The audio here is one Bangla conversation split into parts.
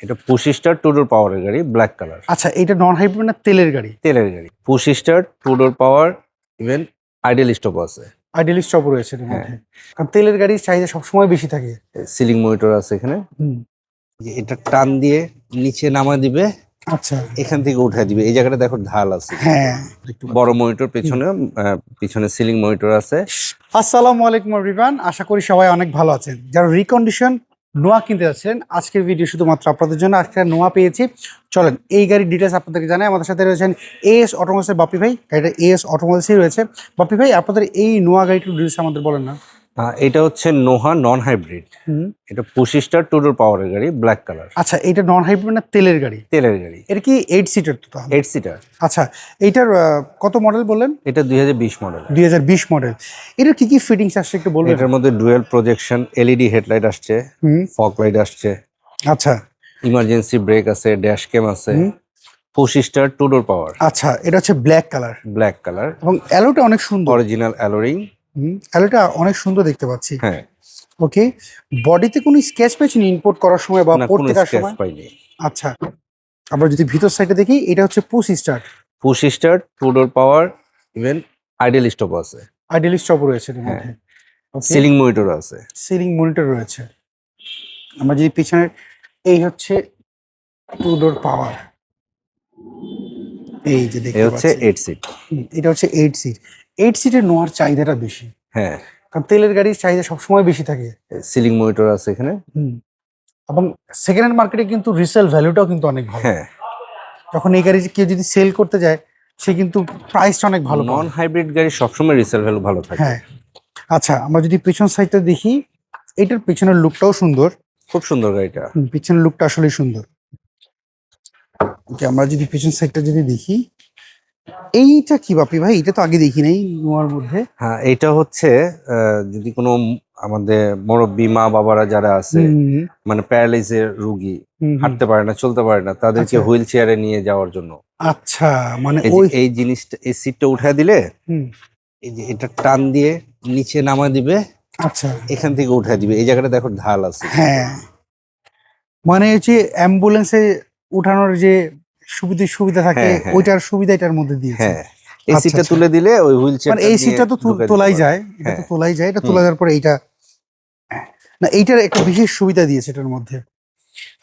এটা পুশ স্টার টু ডোর পাওয়ারের গাড়ি ব্ল্যাক কালার আচ্ছা এটা নন হাইব্রিড না তেলের গাড়ি? তেলের গাড়ি। Push start two door power even idle stop আছে। আইডিয়ালি স্টপ রয়েছে এর হ্যাঁ। মধ্যে কারণ তেলের গাড়ির চাহিদা সবসময় বেশি থাকে। সিলিং মনিটর আছে এখানে। যে এটা টান দিয়ে নিচে নামা দিবে আচ্ছা। এখান থেকে উঠায় দিবে। এই জায়গাটা দেখো ঢাল আছে। হ্যাঁ। একটু বড় মনিটর পেছনে আহ, পিছনে সিলিং মনিটর আছে। আসসালামু আলাইকুম এভরিওয়ান আশা করি সবাই অনেক ভালো আছেন। যারা রিকন্ডিশন নোয়া কিনতে যাচ্ছেন। আজকের ভিডিও শুধুমাত্র আপনাদের জন্য। আজকে নোয়া পেয়েছি। চলেন, এই গাড়ির ডিটেলস আপনাদেরকে জানাই। আমাদের সাথে রয়েছেন এ এস অটোমোবাইলসের বাপি ভাই। গাড়িটা এ এস অটোমোবাইলসই রয়েছে। বাপি ভাই, আপনাদের এই নোয়া গাড়িটির ডিটেলস আমাদের বলেন না। এটা হচ্ছে নোহা নন হাইব্রিড। এটা পুশ স্টার টু ডোর পাওয়ারের গাড়ি ব্ল্যাক কালার আচ্ছা এটা নন হাইব্রিড না তেলের গাড়ি? তেলের গাড়ি। এটা কি এইট সিটার তো এইট সিটার আচ্ছা এইটার কত মডেল বললেন? এটা দুই হাজার বিশ মডেল দুই হাজার বিশ মডেল এটার কি কি ফিটিংস আসছে একটু বলবেন? এটার মধ্যে ডুয়েল প্রজেকশন এলইডি হেডলাইট আসছে ফক লাইট আসছে। আচ্ছা। ইমার্জেন্সি ব্রেক আছে ড্যাশ ক্যাম আছে। Push two door power. আচ্ছা এটা হচ্ছে ব্ল্যাক কালার ব্ল্যাক কালার এবং অ্যালোটা অনেক সুন্দর। অরিজিনাল অ্যালোরিং অ্যালোটা অনেক সুন্দর দেখতে পাচ্ছি। হ্যাঁ। ওকে বডিতে কোনো স্কেচ পেয়েছেন ইম্পোর্ট করার সময় বা পড়তে দেওয়ার সময়? পাইনি। আচ্ছা আমরা যদি ভিতর সাইডে দেখি এটা হচ্ছে push start push start two door power even ideal stop আছে। আইডিয়ালি স্টপ রয়েছে এর হ্যাঁ। মধ্যে সিলিং মনিটর আছে। সিলিং মনিটর রয়েছে। আমরা যদি পিছনের এই হচ্ছে টু ডোর পাওয়ার। এই যে দেখতে হচ্ছে পাচ্ছি এইট সিট এটা হচ্ছে এইট সিট এইট সিটের নোয়ার চাহিদাটা বেশি। হ্যাঁ। কারণ তেলের গাড়ির চাহিদা সবসময় বেশি থাকে। সিলিং মনিটর আছে এখানে। এবং সেকেন্ড হ্যান্ড মার্কেটে কিন্তু রিসেল ভ্যালুটাও কিন্তু অনেক ভালো। হ্যাঁ। যখন এই গাড়ি কেউ যদি সেল করতে যায় সে কিন্তু প্রাইসটা অনেক ভালো। নন হাইব্রিড গাড়ি সবসময় রিসেল ভ্যালু ভালো থাকে। হ্যাঁ। আচ্ছা আমরা যদি পেছন সাইডটা দেখি এটার পেছনের লুকটাও সুন্দর। খুব সুন্দর গাড়িটা। পিছনের লুকটা আসলেই সুন্দর। আমরা যদি পেছন সাইডটা যদি দেখি এইটা কি বাপি ভাই? এটা তো আগে দেখি নাই নোয়ার মধ্যে। হ্যাঁ এটা হচ্ছে যদি কোনো আমাদের মুরব্বী মা বাবারা যারা আছে মানে প্যারালাইজের রুগী। হাঁটতে পারে না চলতে পারে না তাদেরকে আচ্ছা। হুইল চেয়ারে নিয়ে যাওয়ার জন্য। আচ্ছা মানে এই ওই এই জিনিসটা এই সিটটা উঠে দিলে এই যে এটা টান দিয়ে নিচে নামা দিবে আচ্ছা। এখান থেকে উঠে দিবে। এই জায়গাটা দেখো ঢাল আছে। হ্যাঁ। মানে হচ্ছে অ্যাম্বুলেন্সে উঠানোর যে সুবিধা সুবিধা থাকে হ্যাঁ, হ্যাঁ। ওইটার সুবিধা এটার মধ্যে দিয়েছে হ্যাঁ এই আচ্ছা, সিটটা আচ্ছা। তুলে দিলে ওই হুইল চেয়ার মানে এই সিটটা তো তোলাই যায় এটা তো। তোলাই যায় এটা তোলা যাওয়ার পরে এইটা না এইটার একটা বিশেষ সুবিধা দিয়েছে এটার মধ্যে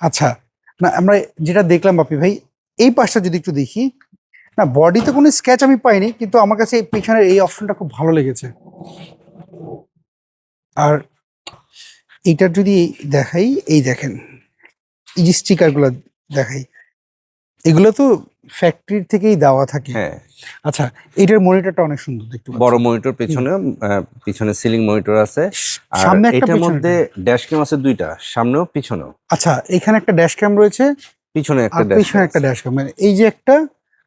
আচ্ছা না আমরা যেটা দেখলাম বাপি ভাই এই পাশটা যদি একটু দেখি না বডিতে কোনো স্কেচ আমি পাইনি কিন্তু আমার কাছে এই পিছনের এই অপশনটা খুব ভালো লেগেছে আর এইটার যদি দেখাই এই দেখেন এই যে স্টিকারগুলো দেখাই এগুলো তো ফ্যাক্টরি থেকেই দেওয়া থাকে। হ্যাঁ। আচ্ছা এইটার মনিটরটা অনেক সুন্দর দেখতে বড় মনিটর পেছনে পিছনে সিলিং মনিটর আছে। আর সামনে একটা এটার মধ্যে ড্যাশ ক্যাম আছে দুইটা সামনেও পিছনেও। আচ্ছা এখানে একটা ড্যাশ ক্যাম রয়েছে। পিছনে একটা ড্যাশ পিছনে একটা ড্যাশ ক্যাম মানে এই যে একটা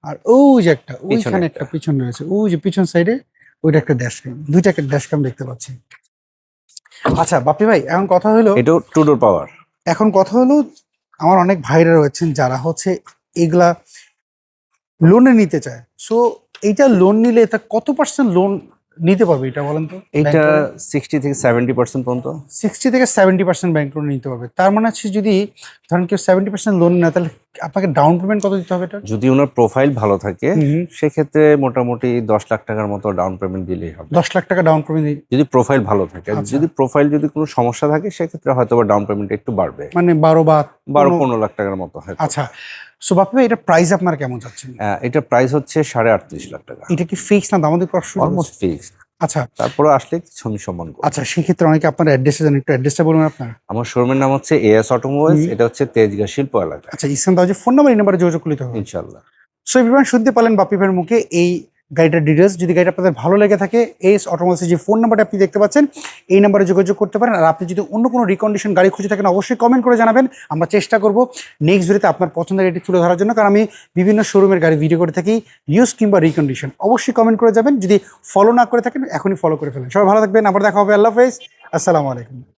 আর ওই যে একটা ওইখানে একটা। পিছন রয়েছে। ওই যে পিছন সাইডে ওইটা একটা ড্যাশ ক্যাম দুইটা একটা ড্যাশ ক্যাম দেখতে পাচ্ছি। আচ্ছা বাপি ভাই এখন কথা হলো এটাও টু ডোর পাওয়ার এখন কথা হলো আমার অনেক ভাইরা রয়েছেন যারা হচ্ছে এগুলা লোনে নিতে চায়। সো এইটা লোন নিলে এটা কত পার্সেন্ট লোন নিতে পারবে এটা বলেন তো? এটা সিক্সটি থেকে সেভেন্টি পার্সেন্ট পর্যন্ত। সিক্সটি থেকে সেভেন্টি পার্সেন্ট ব্যাংক লোন নিতে পারবে। তার মানে হচ্ছে যদি ধরেন কেউ সেভেন্টি পার্সেন্ট লোন নেয় তাহলে আপনাকে ডাউন পেমেন্ট কত দিতে হবে এটা? যদি ওনার প্রোফাইল ভালো থাকে সেক্ষেত্রে মোটামুটি দশ লাখ টাকার মতো ডাউন পেমেন্ট দিলেই হবে। দশ লাখ টাকা ডাউন পেমেন্ট যদি প্রোফাইল ভালো থাকে আচ্ছা। যদি প্রোফাইল যদি কোনো সমস্যা থাকে সেক্ষেত্রে হয়তো বা ডাউন পেমেন্ট একটু বাড়বে। মানে বারো বা বারো পনেরো- পনেরো লাখ টাকার মতো হয় আচ্ছা। সো বাপে এটা প্রাইস আপনার কেমন যাচ্ছে এটা প্রাইস হচ্ছে সাড়ে আটত্রিশ লাখ টাকা। এটা কি ফিক্স না সুযোগ আছে? অলমোস্ট ফিক্স আচ্ছা। তারপরে আসলে কিছু আমি সম্মান করব আচ্ছা সেক্ষেত্রে অনেকে আপনার অ্যাড্রেসে জানেন একটু অ্যাড্রেসটা বলুন আপনার। আমার শোরুমের নাম হচ্ছে এএস অটোমোবাইলস এটা হচ্ছে তেজগা শিল্প এলাকা আচ্ছা ইসলাম দাও ফোন নাম্বার এই নাম্বারে যোগাযোগ করতে হবে। ইনশাআল্লাহ সো এভরিওয়ান শুনতে পালেন বাপি ভাইয়ের মুখে এই গাড়িটার ডিটেলস যদি গাড়িটা আপনাদের ভালো লেগে থাকে এস অটোমোবাইলসের যে ফোন নাম্বারটা আপনি দেখতে পাচ্ছেন, এই নাম্বারে যোগাযোগ করতে পারেন। আর আপনি যদি অন্য কোনো রিকন্ডিশন গাড়ি খুঁজে থাকেন, অবশ্যই কমেন্ট করে জানাবেন। আমরা চেষ্টা করব নেক্সট ভিডিওতে আপনার পছন্দের গাড়িটি তুলে ধরার জন্য, কারণ আমি বিভিন্ন শোরুমের গাড়ি ভিডিও করে থাকি ইউজ কিংবা রিকন্ডিশন অবশ্যই কমেন্ট করে যাবেন। যদি ফলো না করে থাকেন, এখনই ফলো করে ফেলেন। সবাই ভালো থাকবেন। আবার দেখা হবে। আল্লাহ হাফেজ। আসসালামু আলাইকুম।